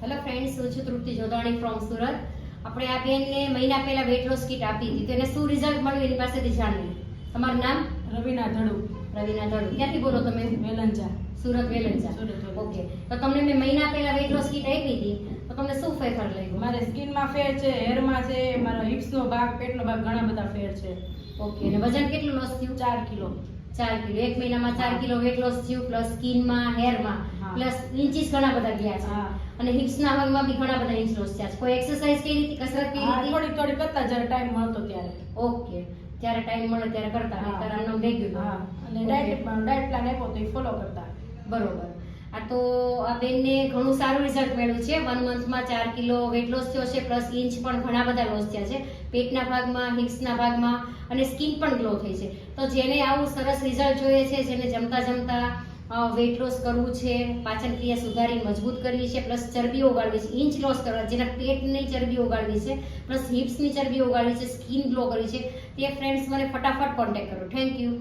Hello friends હું છું તૃપ્તિ Jodhani from Surat. આપણે આ બેનને મહિના પહેલા વેટ લોસ કીટ આપી હતી. તો એને શું રિઝલ્ટ મળ્યું એની પાસેથી જાણ્યું તમારું નામ? રવિના ધડુ. રવિના ધડુ. ક્યાંથી બોલો તમે? વેલંજા. સુરત વેલંજા. ઓકે. તો તમને મેં મહિના પહેલા વેટ લોસ કીટ આપી હતી. તો તમને શું ફેરફાર લાગ્યો? મારે સ્કિનમાં ફેર છે હેરમાં છે મારો હિપ્સનો ભાગ પેટનો ભાગ ઘણા બધા ફેર છે. ઓકે. અને વજન કેટલું લોસ થયું? ચાર કિલો. ચાર કિલો. એક મહિનામાં ચાર કિલો વેટ લોસ થયું પ્લસ સ્કિનમાં હેરમાં. પ્લસ ઇન્ચીસ ઘણા બધા ગયા છે. હા. ના હિપ્સના ભાગમાં બી ઘણા બધા ઇન્ચ લોસ થયા છે. કોઈ એક્સરસાઇઝ કરી રીતે કસરત કઈ રીતે થોડી થોડી કરતા જ્યારે ટાઈમ મળતો ત્યારે. ઓકે. જ્યારે ટાઈમ મળે ત્યારે કરતા. નહીંતર આમનામ રેગ્યુલર હા. અને ડાયટ ડાયટ પ્લાન આપ્યો તો એ ફોલો કરતા. બરોબર. આ તો આ બેનને ઘણું સારું રિઝલ્ટ મળ્યું છે. વન મંથમાં ચાર કિલો વેટ લોસ થયો છે પ્લસ ઇંચ પણ ઘણા બધા લોસ થયા છે. પેટના ભાગમાં હિપ્સના ભાગમાં અને સ્કિન પણ ગ્લો થઈ છે. તો જેને આવું સરસ રિઝલ્ટ જોઈએ છે, જેને જમતા જમતા વેટ લોસ કરવું છે, પાચન ક્રિયા સુધારી, મજબૂત કરવી છે પ્લસ ચરબી ઓગાળવી છે ઇંચ લોસ કરવા, જેના પેટની ચરબી ઓગાળવી છે પ્લસ હિપ્સની ચરબી ઓગાળવી છે સ્કિન ગ્લો કરવી છે, તે ફ્રેન્ડ્સ મને ફટાફટ કોન્ટેક્ટ કરો. Thank you